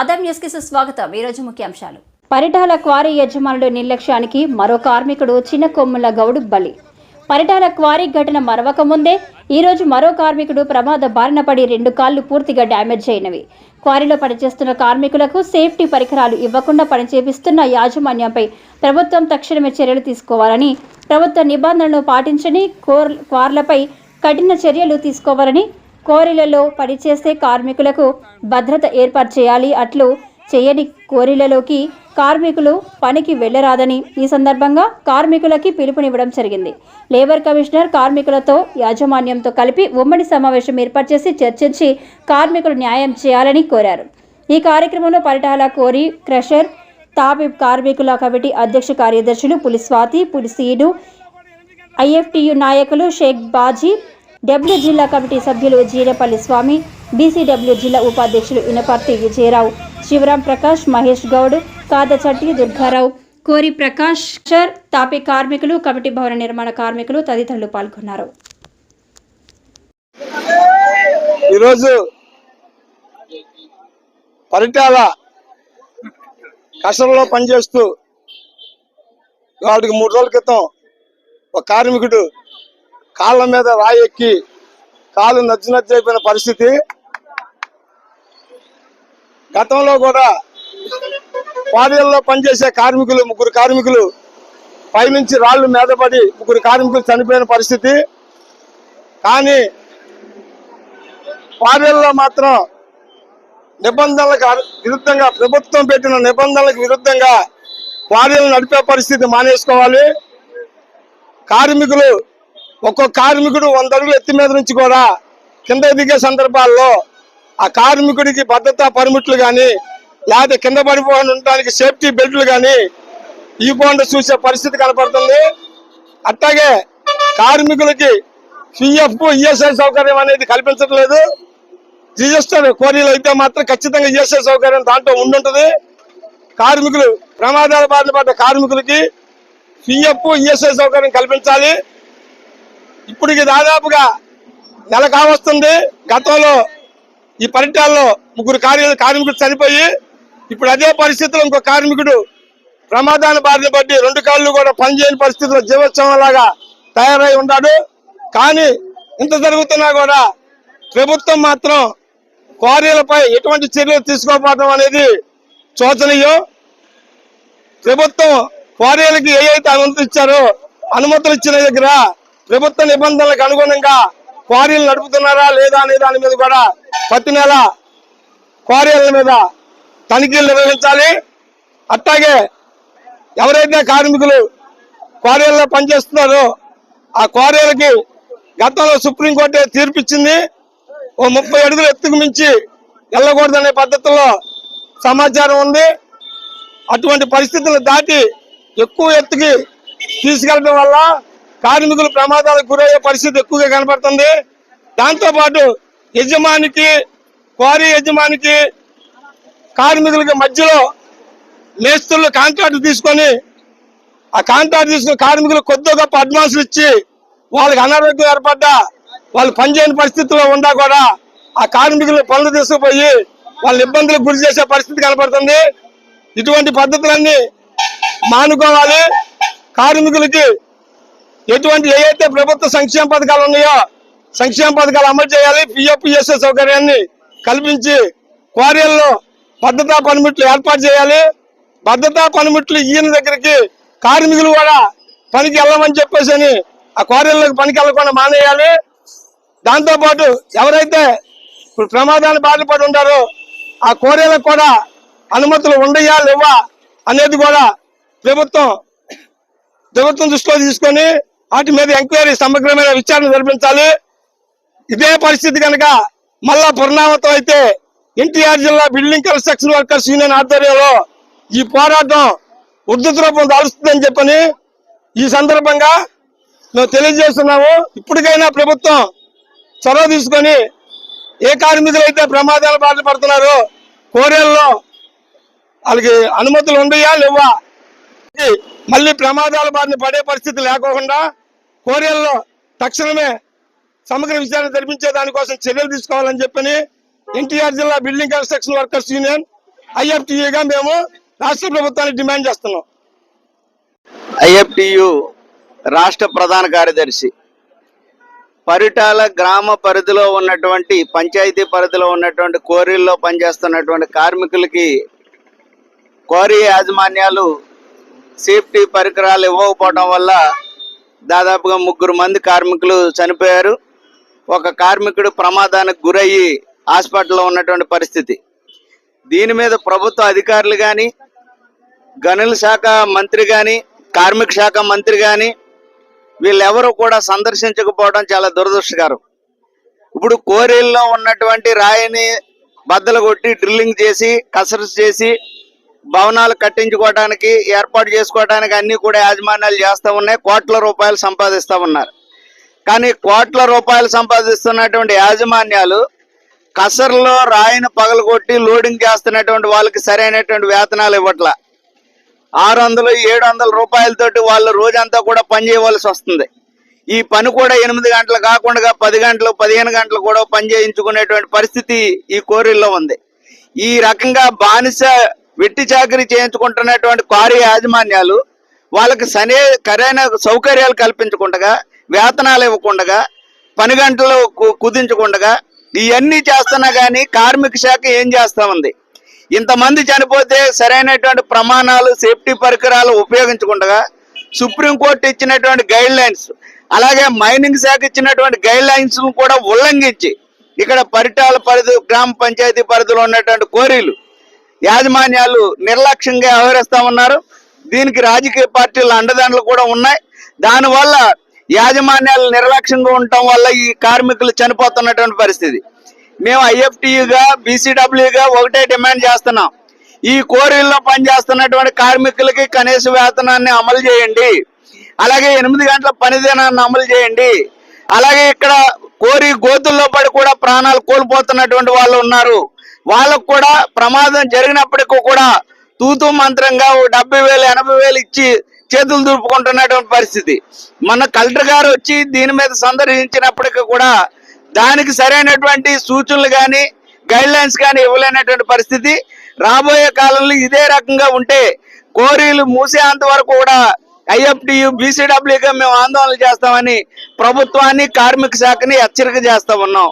ఆదాం న్యూస్కి సుస్వాగతం. ఈరోజు ముఖ్యాంశాలు పరిటాల క్వారీ యజమానుల నిర్లక్ష్యానికి మరో కార్మికుడు చిన్న కొమ్ముల గౌడు బలి. పరిటాల క్వారీ ఘటన మరవక ముందే ఈరోజు మరో కార్మికుడు ప్రమాద బారిన పడి రెండు కాళ్ళు పూర్తిగా డ్యామేజ్ అయినవి. క్వారీలో పనిచేస్తున్న కార్మికులకు సేఫ్టీ పరికరాలు ఇవ్వకుండా పనిచేపిస్తున్న యాజమాన్యంపై ప్రభుత్వం తక్షణమే చర్యలు తీసుకోవాలని ప్రభుత్వ నిబంధనలను పాటించని కోర్ క్వార్లపై కఠిన చర్యలు తీసుకోవాలని కోరిలలో పనిచేసే కార్మికులకు భద్రత ఏర్పాటు చేయాలి అట్లు చేయని కోరిలలోకి కార్మికులు పనికి వెళ్ళరాదని ఈ సందర్భంగా కార్మికులకి పిలుపునివ్వడం జరిగింది. లేబర్ కమిషనర్ కార్మికులతో యాజమాన్యంతో కలిపి ఉమ్మడి సమావేశం ఏర్పాటు చేసి చర్చించి కార్మికులు న్యాయం చేయాలని కోరారు. ఈ కార్యక్రమంలో పరిటాల కోరి క్రషర్ తాపి కార్మికుల కమిటీ అధ్యక్ష కార్యదర్శులు పులి స్వాతి పులి సీను ఐఎఫ్టియు నాయకులు షేక్ బాజీ డబ్ల్యూ జిల్లా కమిటీ సభ్యులు జీరపల్లి స్వామి బీసీడబ్ల్యూ జిల్లా ఉపాధ్యక్షులు ఇనపర్తి విజయరావు శివరాం ప్రకాష్ మహేష్ గౌడ్ కాదచట్టి దుర్గారావు కోరి ప్రకాష్ చర్ తాపి కార్మికులు కమిటీ భవన నిర్మాణ కార్మికులు తదితరులు పాల్గొన్నారు. ఈరోజు పరిటాల కష్టంలో పనిచేస్తూ వాడికి మూడు రోజుల క్రితం ఒక కార్మికుడు కాళ్ళ మీద రాయి ఎక్కి కాలు నచ్చి నచ్చి అయిపోయిన పరిస్థితి. గతంలో కూడా క్వారీల్లో పనిచేసే కార్మికులు ముగ్గురు కార్మికులు పైనుంచి రాళ్ళు మీద పడి ముగ్గురు కార్మికులు చనిపోయిన పరిస్థితి. కానీ క్వారీల్లో మాత్రం నిబంధనలకు విరుద్ధంగా ప్రభుత్వం పెట్టిన నిబంధనలకు విరుద్ధంగా క్వారీలు నడిపే పరిస్థితి మానేసుకోవాలి. కార్మికులు ఒక్కొక్క కార్మికుడు వంద అడుగులు ఎత్తి మీద నుంచి కూడా కింద దిగే సందర్భాల్లో ఆ కార్మికుడికి భద్రతా పర్మిట్లు కానీ లేకపోతే కింద పడిపోకుండా ఉండడానికి సేఫ్టీ బెల్ట్లు కానీ ఇవ్వకుండా చూసే పరిస్థితి కనపడుతుంది. అట్లాగే కార్మికులకి పిఎఫ్ ఈఎస్ఐ సౌకర్యం అనేది కల్పించట్లేదు రిజిస్టర్ కోరీలు అయితే మాత్రం ఖచ్చితంగా ఈఎస్ఐ సౌకర్యం దాంట్లో ఉండుంటుంది. కార్మికులు ప్రమాదాల బారిన పడ్డ కార్మికులకి పిఎఫ్ ఈఎస్ఐ సౌకర్యం కల్పించాలి. ఇప్పటికి దాదాపుగా నెల కావస్తుంది. గతంలో ఈ పరిటాల్లో ముగ్గురు కార్య కార్మికులు చనిపోయి ఇప్పుడు అదే పరిస్థితిలో ఇంకో కార్మికుడు ప్రమాదాన్ని బారిన పడి రెండు కాళ్ళు కూడా పనిచేయని పరిస్థితిలో జీవోత్సవం లాగా తయారై ఉన్నాడు. కానీ ఇంత జరుగుతున్నా కూడా ప్రభుత్వం మాత్రం క్వారీలపై ఎటువంటి చర్యలు తీసుకోకపోవడం అనేది శోచనీయం. ప్రభుత్వం క్వారీలకి ఏ అయితే అనుమతులు ఇచ్చారో అనుమతులు ఇచ్చిన దగ్గర ప్రభుత్వ నిబంధనలకు అనుగుణంగా క్వారీలు నడుపుతున్నారా లేదా అనే దాని మీద కూడా ప్రతి నెల క్వారీల మీద తనిఖీలు నిర్వహించాలి. అట్లాగే ఎవరైతే కార్మికులు క్వారీల్లో పనిచేస్తున్నారో ఆ క్వారీలకి గతంలో సుప్రీంకోర్టు తీర్పు ఇచ్చింది ఓ ముప్పై అడుగులు ఎత్తుకు మించి వెళ్ళకూడదనే పద్ధతిలో సమాచారం ఉంది. అటువంటి పరిస్థితులు దాటి ఎక్కువ ఎత్తుకి తీసుకెళ్ళడం వల్ల కార్మికులు ప్రమాదాలకు గురయ్యే పరిస్థితి ఎక్కువగా కనపడుతుంది. దాంతో పాటు యజమానికి క్వారీ యజమానికి కార్మికులకి మధ్యలో మేస్తులు కాంట్రాక్ట్ తీసుకొని ఆ కాంట్రాక్ట్ తీసుకుని కార్మికులు కొద్దిగా గొప్ప అడ్వాన్సులు ఇచ్చి వాళ్ళకి అనారోగ్యం ఏర్పడ్డా వాళ్ళు పనిచేయని పరిస్థితుల్లో ఉండా కూడా ఆ కార్మికులు పనులు తీసుకుపోయి వాళ్ళ ఇబ్బందులకు గురి చేసే పరిస్థితి కనపడుతుంది. ఇటువంటి పద్ధతులన్నీ మానుకోవాలి. కార్మికులకి ఎటువంటి ఏవైతే ప్రభుత్వ సంక్షేమ పథకాలు ఉన్నాయో సంక్షేమ పథకాలు అమలు చేయాలి. పిఎఫ్పిఎస్ఏ సౌకర్యాన్ని కల్పించి క్వారీల్లో భద్రతా పనిముట్లు ఏర్పాటు చేయాలి. భద్రతా పనిముట్లు ఈయన దగ్గరికి కార్మికులు కూడా పనికి వెళ్ళమని చెప్పేసి అని ఆ క్వారీలకు పనికి వెళ్ళకుండా మానేయాలి. దాంతోపాటు ఎవరైతే ఇప్పుడు ప్రమాదాన్ని బాధపడి ఉంటారో ఆ కోరేలకు కూడా అనుమతులు ఉండయా లేవా అనేది కూడా ప్రభుత్వం ప్రభుత్వం దృష్టిలో తీసుకొని వాటి మీద ఎంక్వైరీ సమగ్రమైన విచారణ జరిపించాలి. ఇదే పరిస్థితి కనుక మళ్ళా పరిణామతం అయితే ఎన్టీఆర్ జిల్లా బిల్డింగ్ కన్స్ట్రక్షన్ వర్కర్స్ యూనియన్ ఆధ్వర్యంలో ఈ పోరాటం ఉద్ధృత రూపం దాలుస్తుందని చెప్పని ఈ సందర్భంగా మేము తెలియజేస్తున్నాము. ఇప్పటికైనా ప్రభుత్వం చొరవ తీసుకొని ఏ కార్మికులు అయితే ప్రమాదాల బారిన పడుతున్నారో. కోరేల్లో వాళ్ళకి అనుమతులు ఉండయా లేవా? మళ్ళీ ప్రమాదాల బారిన పడే పరిస్థితి లేకోకుండా కోరియల్లో తక్షణమే సమగ్ర విచారణ జరిపించే దానికోసం చర్యలు తీసుకోవాలని చెప్పని ఎన్టీఆర్ జిల్లా బిల్డింగ్ కన్స్ట్రక్షన్ వర్కర్స్ యూనియన్ ఐఎఫ్టీగా మేము రాష్ట్ర ప్రభుత్వాన్ని డిమాండ్ చేస్తున్నాం. ఐఎఫ్టియు రాష్ట్ర ప్రధాన కార్యదర్శి. పరిటాల గ్రామ పరిధిలో ఉన్నటువంటి పంచాయతీ పరిధిలో ఉన్నటువంటి కోరీల్లో పనిచేస్తున్నటువంటి కార్మికులకి కోరీ యాజమాన్యాలు సేఫ్టీ పరికరాలు ఇవ్వకపోవడం వల్ల దాదాపుగా ముగ్గురు మంది కార్మికులు చనిపోయారు. ఒక కార్మికుడు ప్రమాదానికి గురయ్యి హాస్పిటల్లో ఉన్నటువంటి పరిస్థితి. దీని మీద ప్రభుత్వ అధికారులు కానీ గనుల శాఖ మంత్రి కానీ కార్మిక శాఖ మంత్రి కానీ వీళ్ళెవరూ కూడా సందర్శించకపోవడం చాలా దురదృష్టకరం. ఇప్పుడు కోరేల్లో ఉన్నటువంటి రాయిని బద్దలు కొట్టి డ్రిల్లింగ్ చేసి కసరత్తు చేసి భవనాలు కట్టించుకోవడానికి ఏర్పాటు చేసుకోవడానికి అన్ని కూడా యాజమాన్యాలు చేస్తూ ఉన్నాయి. కోట్ల రూపాయలు సంపాదిస్తూ ఉన్నారు. కానీ కోట్ల రూపాయలు సంపాదిస్తున్నటువంటి యాజమాన్యాలు కసర్లో రాయిని పగలగొట్టి లోడింగ్ చేస్తున్నటువంటి వాళ్ళకి సరైనటువంటి వేతనాలు ఇవ్వట్ల. ఆరు వందలు ఏడు వందల రూపాయలతోటి వాళ్ళు రోజంతా కూడా పని చేయవలసి వస్తుంది. ఈ పని కూడా ఎనిమిది గంటలు కాకుండా పది గంటలు పదిహేను గంటలు కూడా పని చేయించుకునేటువంటి పరిస్థితి ఈ కోరిల్లో ఉంది. ఈ రకంగా బానిస వెట్టి చాకరీ చేయించుకుంటున్నటువంటి క్వారీ యాజమాన్యాలు వాళ్ళకి సనే సరైన సౌకర్యాలు కల్పించకుండా వేతనాలు ఇవ్వకుండా పని గంటలు కు- కుదించకుండా ఇవన్నీ చేస్తున్నా కానీ కార్మిక శాఖ ఏం చేస్తా ఉంది ఇంతమంది చనిపోతే సరైనటువంటి ప్రమాణాలు సేఫ్టీ పరికరాలు ఉపయోగించకుండా సుప్రీంకోర్టు ఇచ్చినటువంటి గైడ్ లైన్స్ అలాగే మైనింగ్ శాఖ ఇచ్చినటువంటి గైడ్ లైన్స్ కూడా ఉల్లంఘించి ఇక్కడ పరిటాల పరిధి గ్రామ పంచాయతీ పరిధిలో ఉన్నటువంటి కోరీలు యాజమాన్యాలు నిర్లక్ష్యంగా వ్యవహరిస్తా ఉన్నారు. దీనికి రాజకీయ పార్టీల అండదండలు కూడా ఉన్నాయి. దానివల్ల యాజమాన్యాలు నిర్లక్ష్యంగా ఉండటం వల్ల ఈ కార్మికులు చనిపోతున్నటువంటి పరిస్థితి. మేము ఐఎఫ్టీయుగా బీసీడబ్ల్యూగా ఒకటే డిమాండ్ చేస్తున్నాం. ఈ కోరీల్లో పనిచేస్తున్నటువంటి కార్మికులకి కనీస వేతనాన్ని అమలు చేయండి. అలాగే ఎనిమిది గంటల పని దినాన్ని అమలు చేయండి. అలాగే ఇక్కడ కోరి గోతుల్లో పడి కూడా ప్రాణాలు కోల్పోతున్నటువంటి వాళ్ళు ఉన్నారు. వాళ్ళకు కూడా ప్రమాదం జరిగినప్పటికీ కూడా తూతూ మంత్రంగా ఓ డెబ్బై వేలు ఎనభై వేలు ఇచ్చి చేతులు దులుపుకుంటున్నటువంటి పరిస్థితి. మన కలెక్టర్ గారు వచ్చి దీని మీద సందర్శించినప్పటికీ కూడా దానికి సరైనటువంటి సూచనలు కానీ గైడ్ లైన్స్ కానీ ఇవ్వలేనటువంటి పరిస్థితి. రాబోయే కాలంలో ఇదే రకంగా ఉంటే కోరీలు మూసేంత వరకు కూడా ఐఎఫ్టియు బీసీడబ్ల్యూగా మేము ఆందోళన చేస్తామని ప్రభుత్వాన్ని కార్మిక శాఖని హెచ్చరిక చేస్తా ఉన్నాం.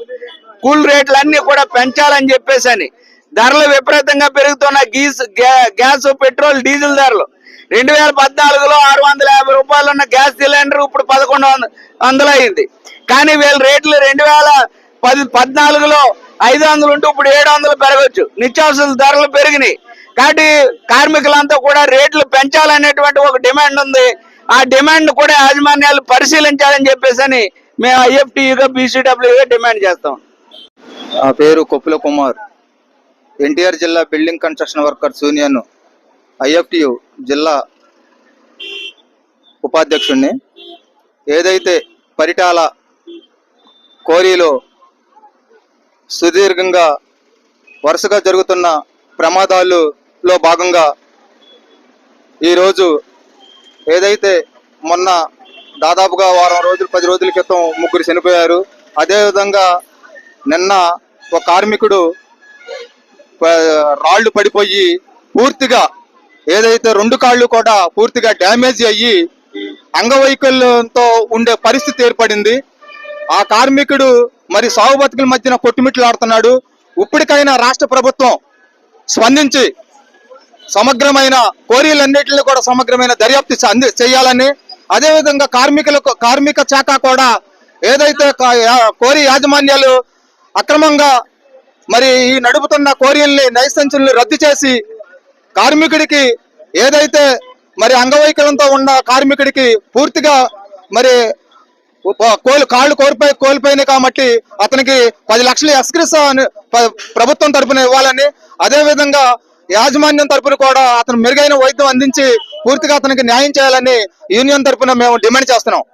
కూల్ రేట్లు కూడా పెంచాలని చెప్పేసి అని ధరలు విపరీతంగా పెరుగుతున్న గీస్ గ్యా- గ్యాస్ పెట్రోల్ డీజిల్ ధరలు. రెండు వేల పద్నాలుగులో ఆరు వందల యాభై రూపాయలు ఉన్న గ్యాస్ సిలిండర్ ఇప్పుడు పదకొండు వందలు అయింది కానీ వీళ్ళ రేట్లు రెండు వేల పది పద్నాలుగులో ఐదు వందలు ఉంటే ఇప్పుడు ఏడు వందలు పెరగచ్చు. నిత్యావసర ధరలు పెరిగినాయి. కాబట్టి కార్మికులంతా కూడా రేట్లు పెంచాలనేటువంటి ఒక డిమాండ్ ఉంది. ఆ డిమాండ్ కూడా యాజమాన్యాలు పరిశీలించాలని చెప్పేసి అని మేము ఐఎఫ్టీయుగా బీసీడబ్ల్యూగా డిమాండ్ చేస్తాం. నా పేరు కొప్పుల కుమార్. ఎన్టీఆర్ జిల్లా building construction workers union IFTU జిల్లా ఉపాధ్యక్షుడిని ఏదైతే పరిటాల కోరీలో సుదీర్ఘంగా వరుసగా జరుగుతున్న ప్రమాదాలలో భాగంగా ఈరోజు ఏదైతే మొన్న దాదాపుగా వారం రోజులు పది రోజుల క్రితం ముగ్గురు చనిపోయారు. అదేవిధంగా నిన్న ఒక కార్మికుడు రాళ్ళు రాళ్ళు పడిపోయి పూర్తిగా ఏదైతే రెండు కాళ్ళు కూడా పూర్తిగా డ్యామేజ్ అయ్యి అంగవైకల్యంతో ఉండే పరిస్థితి ఏర్పడింది. ఆ కార్మికుడు మరి సాగు బతుకుల మధ్యన కొట్టుమిట్లాడుతున్నాడు ఇప్పటికైనా రాష్ట్ర ప్రభుత్వం స్పందించి సమగ్రమైన కోరీలన్నింటినీ కూడా సమగ్రమైన దర్యాప్తు అంది చేయాలని అదేవిధంగా కార్మికులకు కార్మిక శాఖ కూడా ఏదైతే కోరి యాజమాన్యాలు అక్రమంగా మరి ఈ నడుపుతున్న కోరియల్ని నైసెన్సుల్ని రద్దు చేసి కార్మికుడికి ఏదైతే మరి అంగవైకల్యంతో ఉన్న కార్మికుడికి పూర్తిగా మరి కోలు కాళ్ళు కోల్పోయి కోల్పోయినాయి కాబట్టి అతనికి పది లక్షలు ఎక్స్క్రిస్ ప్రభుత్వం తరపున ఇవ్వాలని అదే విధంగా యాజమాన్యం తరపున కూడా అతను మెరుగైన వైద్యం అందించి పూర్తిగా అతనికి న్యాయం చేయాలని యూనియన్ తరపున మేము డిమాండ్ చేస్తున్నాం.